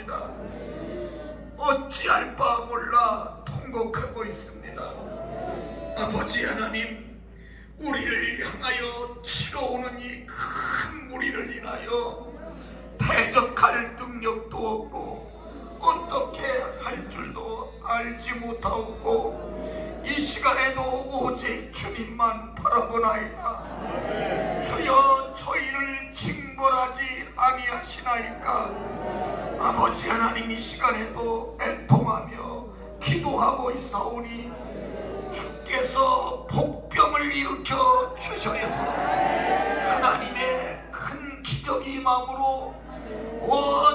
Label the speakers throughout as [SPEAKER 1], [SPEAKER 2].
[SPEAKER 1] 합니다. 어찌할 바 몰라 통곡하고 있습니다. 아버지 하나님, 우리를 향하여 치러오는 이 큰 무리를 인하여 대적할 능력도 없고 어떻게 할 줄도 알지 못하고 이 시간에도 오직 주님만 바라보나이다. 주여 저희를 징벌하지 아니하시나이까 아버지 하나님 이 시간에도 애통하며 기도하고 있사오니 주께서 복병을 일으켜 주셔서 하나님의 큰 기적이 임함으로 온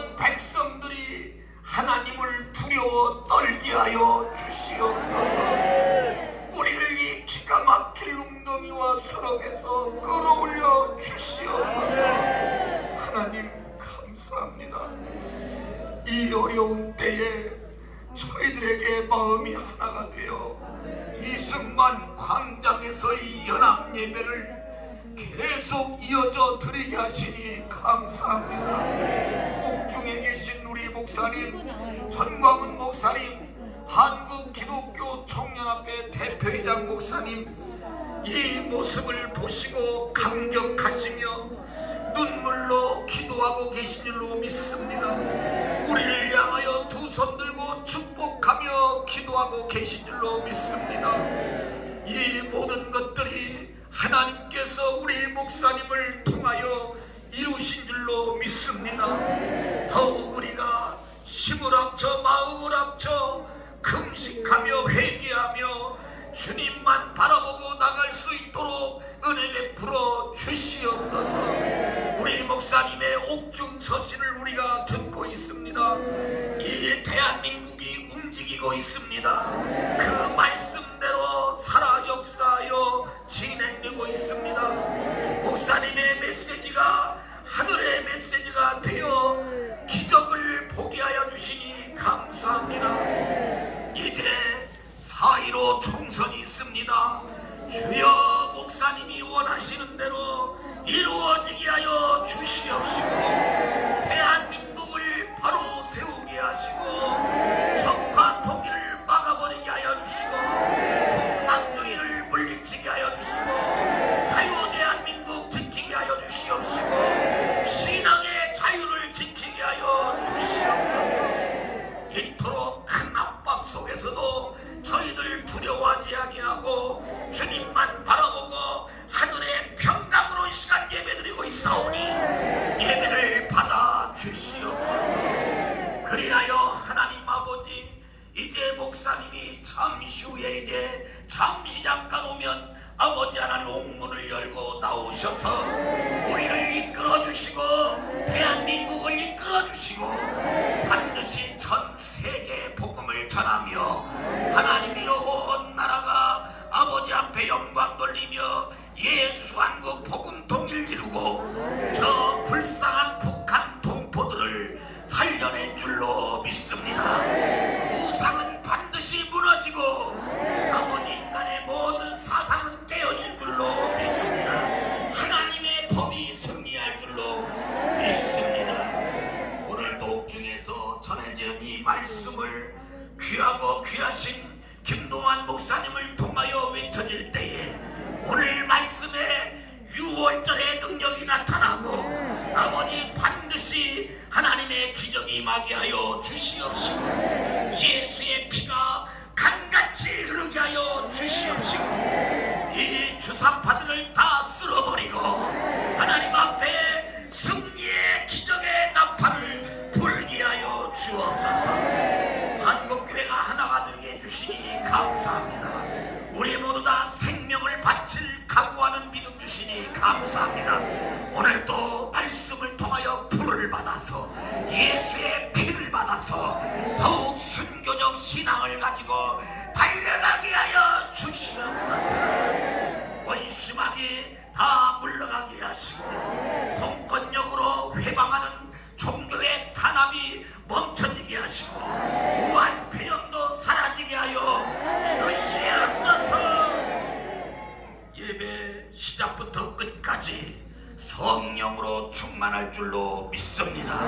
[SPEAKER 1] 어려운 때에 저희들에게 마음이 하나가 되어 이승만 광장에서의 연합 예배를 계속 이어져 드리게 하시니 감사합니다. 옥중에 계신 우리 목사님, 전광훈 목사님, 한국 기독교 청년합회 대표이장 목사님, 이 모습을 보시고 감격하시며 눈물로 기도하고 계신 줄로 믿습니다. 우리를 기도하고 계신 줄로 믿습니다. 이 모든 것들이 하나님께서 우리 목사님을 통하여 이루신 줄로 믿습니다. 더욱 우리가 힘을 합쳐 마음을 합쳐 금식하며 회개 대한민국이 움직이고 있습니다. 그 말씀대로 살아 역사하여 진행되고 있습니다. 목사님의 메시지가 하늘의 메시지가 되어 기적을 보게 하여 주시니 감사합니다. 이제 4.15 총선이 있습니다. 주여 목사님이 원하시는 대로 이루어지게 하여 주시옵시고 이제 목사님이 잠시 후에 이제 잠시 잠깐 오면 아버지 하나님 옥문을 열고 나오셔서 우리를 이끌어 주시고 임하게 하여 주시옵시고 예수의 피 가지고 달려가게 하여 주시옵소서. 원심하게 다 물러가게 하시고 공권력으로 회방하는 종교의 탄압이 멈춰지게 하시고 우한 폐렴도 사라지게 하여 주시옵소서. 예배 시작부터 끝까지 성령으로 충만할 줄로 믿습니다.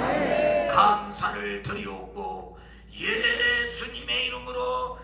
[SPEAKER 1] 감사를 드리옵고 예수님의 이름으로